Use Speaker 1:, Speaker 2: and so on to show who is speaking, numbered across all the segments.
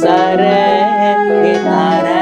Speaker 1: நாசரே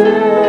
Speaker 1: still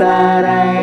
Speaker 1: sarai